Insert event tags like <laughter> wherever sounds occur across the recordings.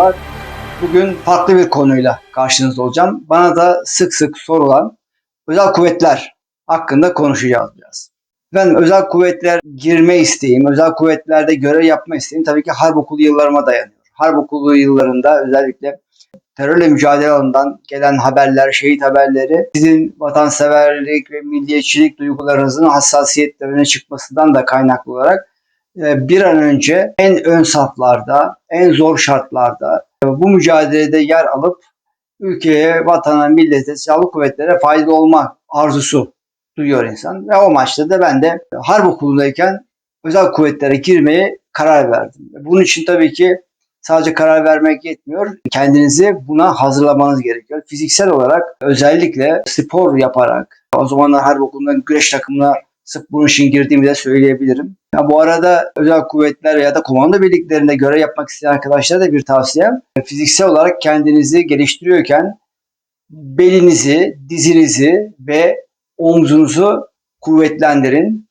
merhabalar. Bugün farklı bir konuyla karşınızda olacağım. Bana da sık sık sorulan özel kuvvetler hakkında konuşacağız biraz. Ben özel kuvvetler girme isteğim, özel kuvvetlerde görev yapma isteğim tabii ki harp okulu yıllarıma dayanıyor. Harp okulu yıllarında özellikle terörle mücadele alanından gelen haberler, şehit haberleri sizin vatanseverlik ve milliyetçilik duygularınızın hassasiyetlerine çıkmasından da kaynaklı olarak bir an önce en ön saflarda, en zor şartlarda e, bu mücadelede yer alıp ülkeye, vatana, millete, silahlı kuvvetlere faydalı olma arzusu duyuyor insan. Ve o maçta da ben de harp okulundayken özel kuvvetlere girmeye karar verdim. Bunun için tabii ki sadece karar vermek yetmiyor. Kendinizi buna hazırlamanız gerekiyor. Fiziksel olarak özellikle spor yaparak, o zamanlar harp okulunda güreş takımına Sırf bunun için girdiğimi de söyleyebilirim. Ya bu arada özel kuvvetler ya da komando birliklerinde görev yapmak isteyen arkadaşlara da bir tavsiyem. Fiziksel olarak kendinizi geliştiriyorken belinizi, dizinizi ve omzunuzu kuvvetlendirin.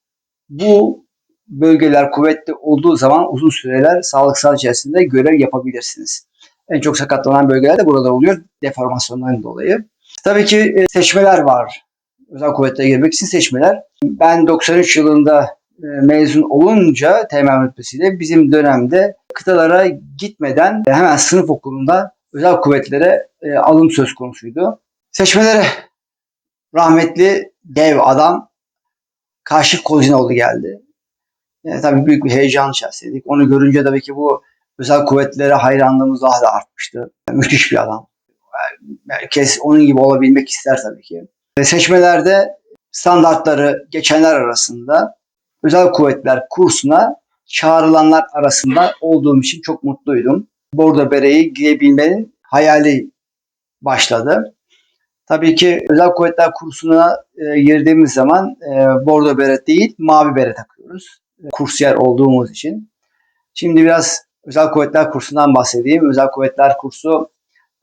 Bu bölgeler kuvvetli olduğu zaman uzun süreler sağlıksal içerisinde görev yapabilirsiniz. En çok sakatlanan bölgeler de burada oluyor deformasyondan dolayı. Tabii ki e, seçmeler var özel kuvvetlere girmek için seçmeler. Ben 93 yılında e, mezun olunca teğmen rütbesiyle bizim dönemde kıtalara gitmeden hemen sınıf okulunda özel kuvvetlere e, alım söz konusuydu. Seçmelere rahmetli dev adam Kaşif Kozinoğlu geldi. Yani tabii büyük bir heyecan içerisindeydik. Onu görünce tabii ki bu özel kuvvetlere hayranlığımız daha da artmıştı. müthiş bir adam. Herkes onun gibi olabilmek ister tabii ki. Seçmelerde standartları geçenler arasında özel kuvvetler kursuna çağrılanlar arasında olduğum için çok mutluydum. Bordo bereyi giyebilmenin hayali başladı. Tabii ki özel kuvvetler kursuna e, girdiğimiz zaman e, bordo bere değil mavi bere takıyoruz. E, kursiyer olduğumuz için. Şimdi biraz özel kuvvetler kursundan bahsedeyim. Özel kuvvetler kursu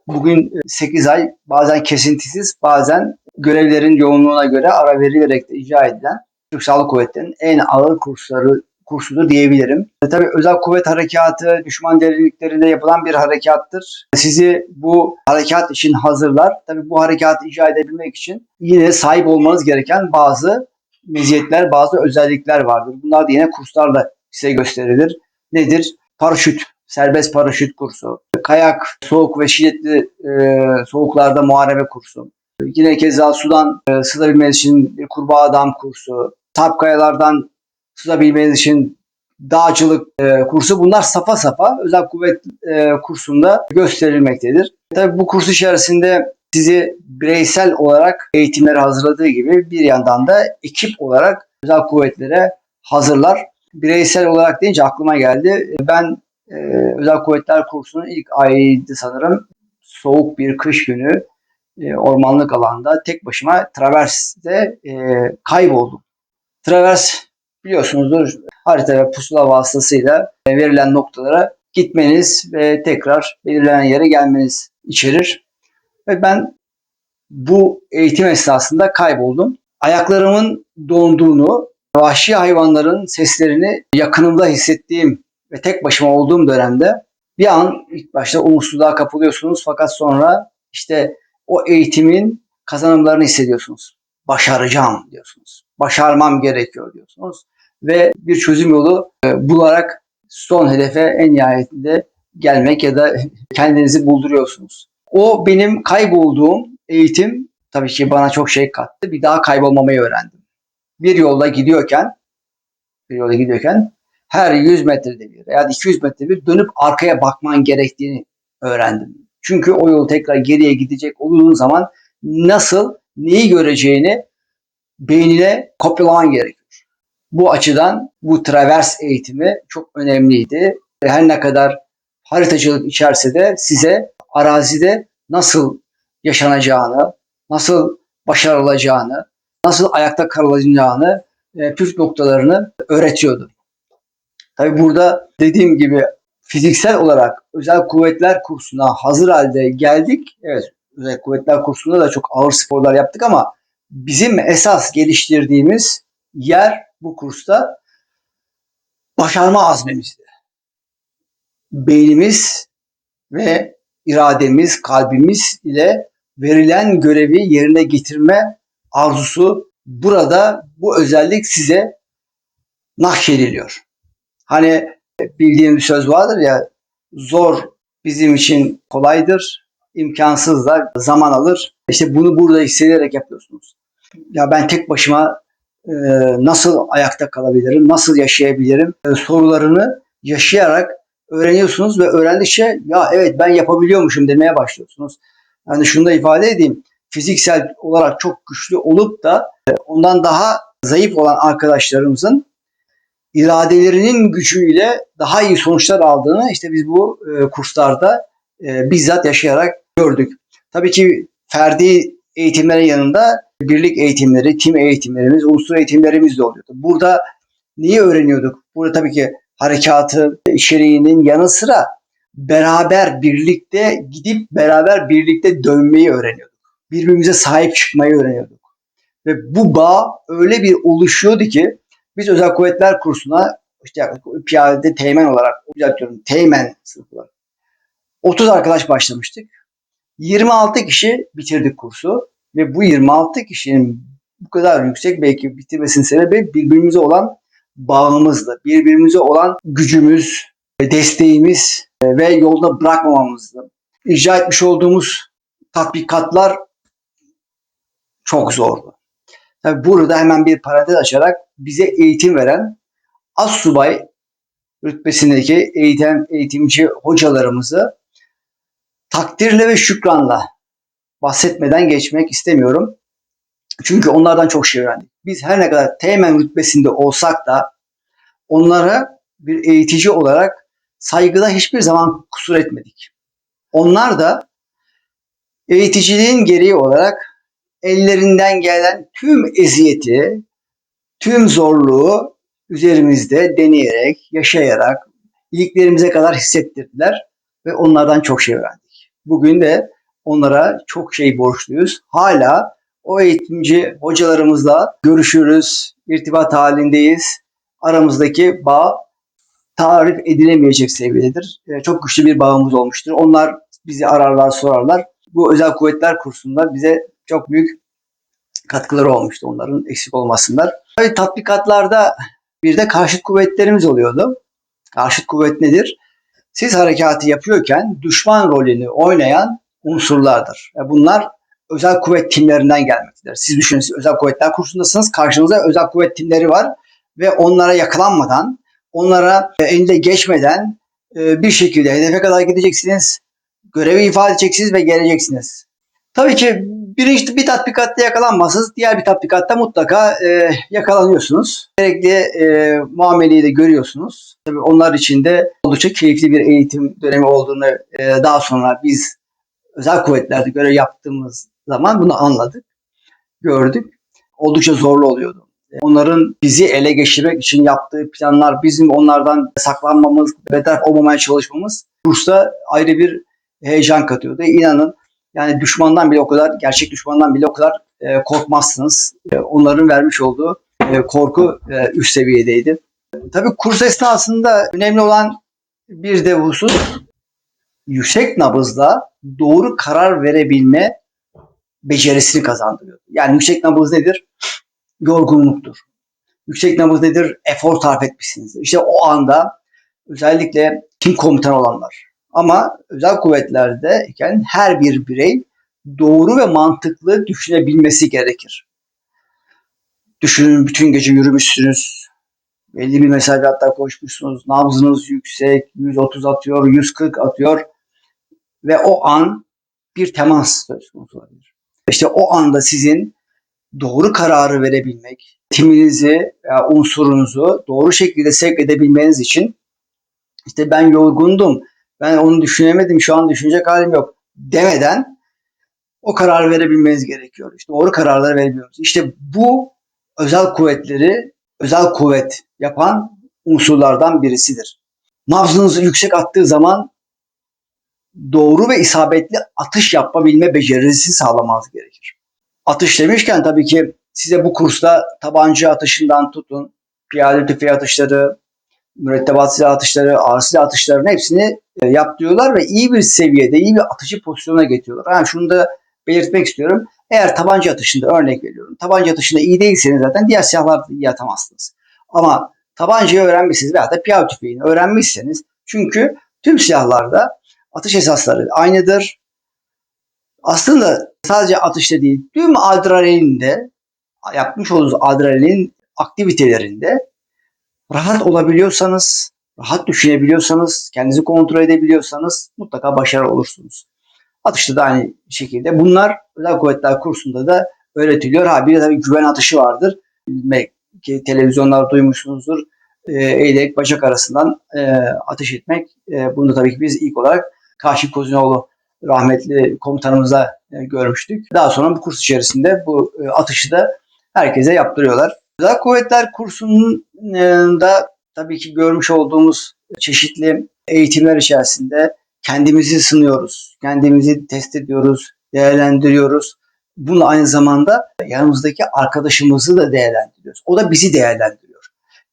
bugün 8 ay bazen kesintisiz bazen görevlerin yoğunluğuna göre ara verilerek de icra edilen Türk Silahlı Kuvvetleri'nin en ağır kursları kursudur diyebilirim. E, tabii özel kuvvet harekatı düşman derinliklerinde yapılan bir harekattır. Sizi bu harekat için hazırlar. Tabii bu harekatı icra edebilmek için yine sahip olmanız gereken bazı meziyetler, bazı özellikler vardır. Bunlar da yine kurslarla size gösterilir. Nedir? Paraşüt, serbest paraşüt kursu, kayak, soğuk ve şiddetli e, soğuklarda muharebe kursu, Yine keza sudan e, sızabilmeniz için kurbağa adam kursu, sarp kayalardan sızabilmeniz için dağcılık e, kursu bunlar safa safa özel kuvvet e, kursunda gösterilmektedir. Tabi bu kurs içerisinde sizi bireysel olarak eğitimlere hazırladığı gibi bir yandan da ekip olarak özel kuvvetlere hazırlar. Bireysel olarak deyince aklıma geldi. Ben e, özel kuvvetler kursunun ilk ayıydı sanırım. Soğuk bir kış günü e, ormanlık alanda tek başıma Travers'te e, kayboldum. Travers biliyorsunuzdur harita ve pusula vasıtasıyla e, verilen noktalara gitmeniz ve tekrar belirlenen yere gelmeniz içerir. Ve ben bu eğitim esnasında kayboldum. Ayaklarımın donduğunu, vahşi hayvanların seslerini yakınımda hissettiğim ve tek başıma olduğum dönemde bir an ilk başta umutsuzluğa kapılıyorsunuz fakat sonra işte o eğitimin kazanımlarını hissediyorsunuz. Başaracağım diyorsunuz. Başarmam gerekiyor diyorsunuz. Ve bir çözüm yolu e, bularak son hedefe en nihayetinde gelmek ya da <laughs> kendinizi bulduruyorsunuz. O benim kaybolduğum eğitim tabii ki bana çok şey kattı. Bir daha kaybolmamayı öğrendim. Bir yolda gidiyorken bir yolda gidiyorken her 100 metrede bir veya 200 metrede bir dönüp arkaya bakman gerektiğini öğrendim. Çünkü o yol tekrar geriye gidecek olduğun zaman nasıl neyi göreceğini beynine kopyalaman gerekiyor. Bu açıdan bu travers eğitimi çok önemliydi. Her ne kadar haritacılık içerse de size arazide nasıl yaşanacağını, nasıl başarılacağını, nasıl ayakta kalacağını e, püf noktalarını öğretiyordu. Tabi burada dediğim gibi fiziksel olarak özel kuvvetler kursuna hazır halde geldik. Evet özel kuvvetler kursunda da çok ağır sporlar yaptık ama bizim esas geliştirdiğimiz yer bu kursta başarma azmimizdi. Beynimiz ve irademiz, kalbimiz ile verilen görevi yerine getirme arzusu burada bu özellik size nakşediliyor. Hani bildiğim bir söz vardır ya zor bizim için kolaydır, imkansız da zaman alır. İşte bunu burada hissederek yapıyorsunuz. Ya ben tek başıma e, nasıl ayakta kalabilirim, nasıl yaşayabilirim e, sorularını yaşayarak öğreniyorsunuz ve öğrendikçe ya evet ben yapabiliyormuşum demeye başlıyorsunuz. Yani şunu da ifade edeyim. Fiziksel olarak çok güçlü olup da e, ondan daha zayıf olan arkadaşlarımızın iradelerinin gücüyle daha iyi sonuçlar aldığını işte biz bu e, kurslarda e, bizzat yaşayarak gördük. Tabii ki ferdi eğitimlerin yanında birlik eğitimleri, tim eğitimlerimiz, unsur eğitimlerimiz de oluyordu. Burada neyi öğreniyorduk? Burada tabii ki harekatı içeriğinin yanı sıra beraber birlikte gidip beraber birlikte dönmeyi öğreniyorduk. Birbirimize sahip çıkmayı öğreniyorduk. Ve bu bağ öyle bir oluşuyordu ki biz özel kuvvetler kursuna işte piyade teğmen olarak diyorum teğmen sınıfı olarak 30 arkadaş başlamıştık. 26 kişi bitirdik kursu ve bu 26 kişinin bu kadar yüksek belki bitirmesinin sebebi birbirimize olan bağımızdı. Birbirimize olan gücümüz, desteğimiz ve yolda bırakmamamızdı. İcra etmiş olduğumuz tatbikatlar çok zordu. Tabii burada hemen bir parantez açarak bize eğitim veren assubay rütbesindeki eğitim, eğitimci hocalarımızı takdirle ve şükranla bahsetmeden geçmek istemiyorum. Çünkü onlardan çok şey öğrendik. Biz her ne kadar teğmen rütbesinde olsak da onlara bir eğitici olarak saygıda hiçbir zaman kusur etmedik. Onlar da eğiticiliğin gereği olarak ellerinden gelen tüm eziyeti, tüm zorluğu üzerimizde deneyerek, yaşayarak, iliklerimize kadar hissettirdiler ve onlardan çok şey öğrendik. Bugün de onlara çok şey borçluyuz. Hala o eğitimci hocalarımızla görüşürüz, irtibat halindeyiz. Aramızdaki bağ tarif edilemeyecek seviyededir. Ee, çok güçlü bir bağımız olmuştur. Onlar bizi ararlar, sorarlar. Bu özel kuvvetler kursunda bize çok büyük katkıları olmuştu onların eksik olmasınlar. Tabii tatbikatlarda bir de karşıt kuvvetlerimiz oluyordu. Karşıt kuvvet nedir? Siz harekatı yapıyorken düşman rolünü oynayan unsurlardır. Bunlar özel kuvvet timlerinden gelmektedir. Siz düşünün siz özel kuvvetler kursundasınız. Karşınızda özel kuvvet timleri var ve onlara yakalanmadan, onlara elinde geçmeden e, bir şekilde hedefe kadar gideceksiniz. Görevi ifade edeceksiniz ve geleceksiniz. Tabii ki birinci bir tatbikatta yakalanmazsınız. Diğer bir tatbikatta mutlaka e, yakalanıyorsunuz. Gerekli e, muameleyi de görüyorsunuz. Tabii onlar için de oldukça keyifli bir eğitim dönemi olduğunu e, daha sonra biz özel kuvvetlerde görev yaptığımız zaman bunu anladık, gördük. Oldukça zorlu oluyordu. Onların bizi ele geçirmek için yaptığı planlar, bizim onlardan saklanmamız, beter olmamaya çalışmamız kursta ayrı bir heyecan katıyordu. İnanın yani düşmandan bile o kadar, gerçek düşmandan bile o kadar e, korkmazsınız. E, onların vermiş olduğu e, korku e, üst seviyedeydi. Tabii kurs esnasında önemli olan bir de husus yüksek nabızda doğru karar verebilme becerisini kazandırıyor. Yani yüksek nabız nedir? Yorgunluktur. Yüksek nabız nedir? Efor sarf etmişsinizdir. İşte o anda özellikle tim komutan olanlar, ama özel kuvvetlerdeyken her bir birey doğru ve mantıklı düşünebilmesi gerekir. Düşünün bütün gece yürümüşsünüz. Belli bir mesafe hatta koşmuşsunuz. Nabzınız yüksek. 130 atıyor, 140 atıyor. Ve o an bir temas söz konusu olabilir. İşte o anda sizin doğru kararı verebilmek, timinizi, unsurunuzu doğru şekilde sevk edebilmeniz için işte ben yorgundum, ben onu düşünemedim şu an düşünecek halim yok demeden o karar verebilmeniz gerekiyor. İşte doğru kararları verebiliyoruz. İşte bu özel kuvvetleri özel kuvvet yapan unsurlardan birisidir. Nabzınızı yüksek attığı zaman doğru ve isabetli atış yapabilme becerisi sağlamanız gerekir. Atış demişken tabii ki size bu kursta tabanca atışından tutun, piyade tüfeği atışları, mürettebat silah atışları, ağır silah atışlarının hepsini e, yaptırıyorlar ve iyi bir seviyede, iyi bir atıcı pozisyona getiriyorlar. Yani şunu da belirtmek istiyorum. Eğer tabanca atışında örnek veriyorum. Tabanca atışında iyi değilseniz zaten diğer silahlarda iyi atamazsınız. Ama tabancayı öğrenmişsiniz veya da piyav tüfeğini öğrenmişseniz çünkü tüm silahlarda atış esasları aynıdır. Aslında sadece atışta değil, tüm adrenalinde yapmış olduğunuz adrenalin aktivitelerinde rahat olabiliyorsanız, rahat düşünebiliyorsanız, kendinizi kontrol edebiliyorsanız mutlaka başarılı olursunuz. Atışta da aynı şekilde. Bunlar özel kuvvetler kursunda da öğretiliyor. Ha bir de tabii güven atışı vardır. Belki televizyonlar duymuşsunuzdur. E, eğilerek bacak arasından e, ateş etmek. E, bunu tabii ki biz ilk olarak Kaşif Kozinoğlu rahmetli komutanımıza e, görmüştük. Daha sonra bu kurs içerisinde bu e, atışı da herkese yaptırıyorlar. Özel Kuvvetler kursunda tabii ki görmüş olduğumuz çeşitli eğitimler içerisinde kendimizi sınıyoruz, kendimizi test ediyoruz, değerlendiriyoruz. Bunu aynı zamanda yanımızdaki arkadaşımızı da değerlendiriyoruz. O da bizi değerlendiriyor.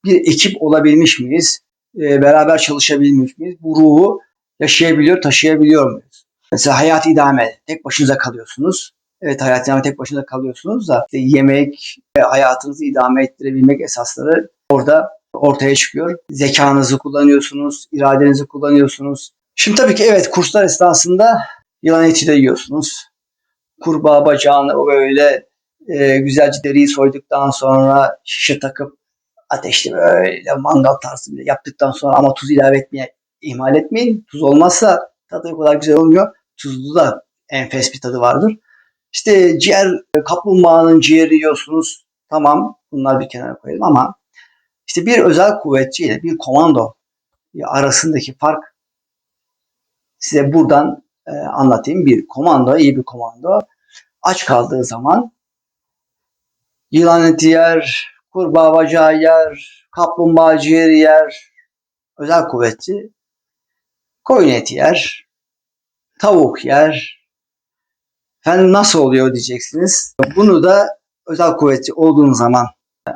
Bir ekip olabilmiş miyiz? E, beraber çalışabilmiş miyiz? Bu ruhu yaşayabiliyor, taşıyabiliyor muyuz? Mesela hayat idame, tek başınıza kalıyorsunuz. Evet hayat idame tek başınıza kalıyorsunuz da işte yemek ve hayatınızı idame ettirebilmek esasları orada ortaya çıkıyor. Zekanızı kullanıyorsunuz, iradenizi kullanıyorsunuz. Şimdi tabii ki evet kurslar esnasında yılan eti de yiyorsunuz. Kurbağa bacağını böyle e, güzelce deriyi soyduktan sonra şişe takıp ateşli böyle mangal tarzı bile yaptıktan sonra ama tuz ilave etmeye ihmal etmeyin. Tuz olmazsa tadı o kadar güzel olmuyor. Tuzlu da enfes bir tadı vardır. İşte ciğer, kaplumbağanın ciğeri yiyorsunuz. Tamam bunlar bir kenara koyalım ama işte bir özel kuvvetçi ile bir komando arasındaki fark size buradan e, anlatayım. Bir komando, iyi bir komando aç kaldığı zaman yılan eti yer, kurbağa bacağı yer, kaplumbağa ciğeri yer, özel kuvvetçi koyun eti yer, tavuk yer. Efendim nasıl oluyor diyeceksiniz. Bunu da özel kuvvetçi olduğunuz zaman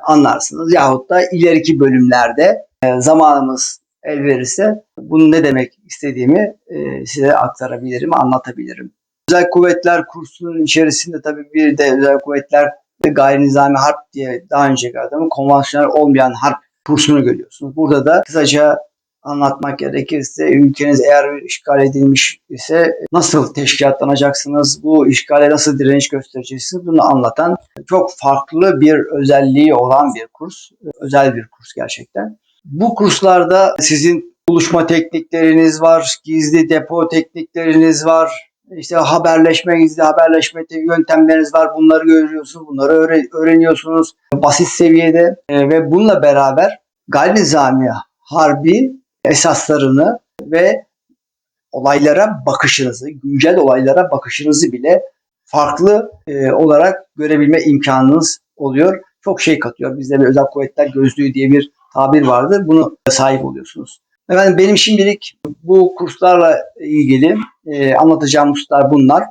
anlarsınız. Yahut da ileriki bölümlerde e, zamanımız el verirse bunu ne demek istediğimi e, size aktarabilirim, anlatabilirim. Özel Kuvvetler kursunun içerisinde tabii bir de Özel Kuvvetler Gayri Nizami Harp diye daha önce adamı konvansiyonel olmayan harp kursunu görüyorsunuz. Burada da kısaca anlatmak gerekirse ülkeniz eğer işgal edilmiş ise nasıl teşkilatlanacaksınız, bu işgale nasıl direniş göstereceksiniz bunu anlatan çok farklı bir özelliği olan bir kurs. Özel bir kurs gerçekten. Bu kurslarda sizin buluşma teknikleriniz var, gizli depo teknikleriniz var, işte haberleşme, gizli haberleşme yöntemleriniz var. Bunları görüyorsunuz, bunları öğreniyorsunuz basit seviyede e, ve bununla beraber gayri nizami harbi esaslarını ve olaylara bakışınızı, güncel olaylara bakışınızı bile farklı e, olarak görebilme imkanınız oluyor. Çok şey katıyor. Bizde bir özel kuvvetler gözlüğü diye bir tabir vardır. Bunu sahip oluyorsunuz. Efendim benim şimdilik bu kurslarla ilgili e, anlatacağım hususlar bunlar.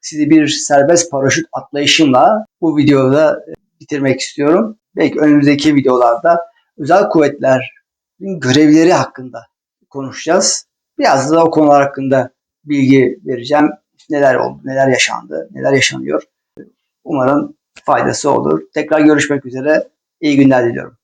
Sizi bir serbest paraşüt atlayışımla bu videoda bitirmek istiyorum. Belki önümüzdeki videolarda özel kuvvetlerin görevleri hakkında konuşacağız. Biraz da o konular hakkında bilgi vereceğim. Neler oldu, neler yaşandı, neler yaşanıyor. Umarım faydası olur. Tekrar görüşmek üzere. İyi günler diliyorum.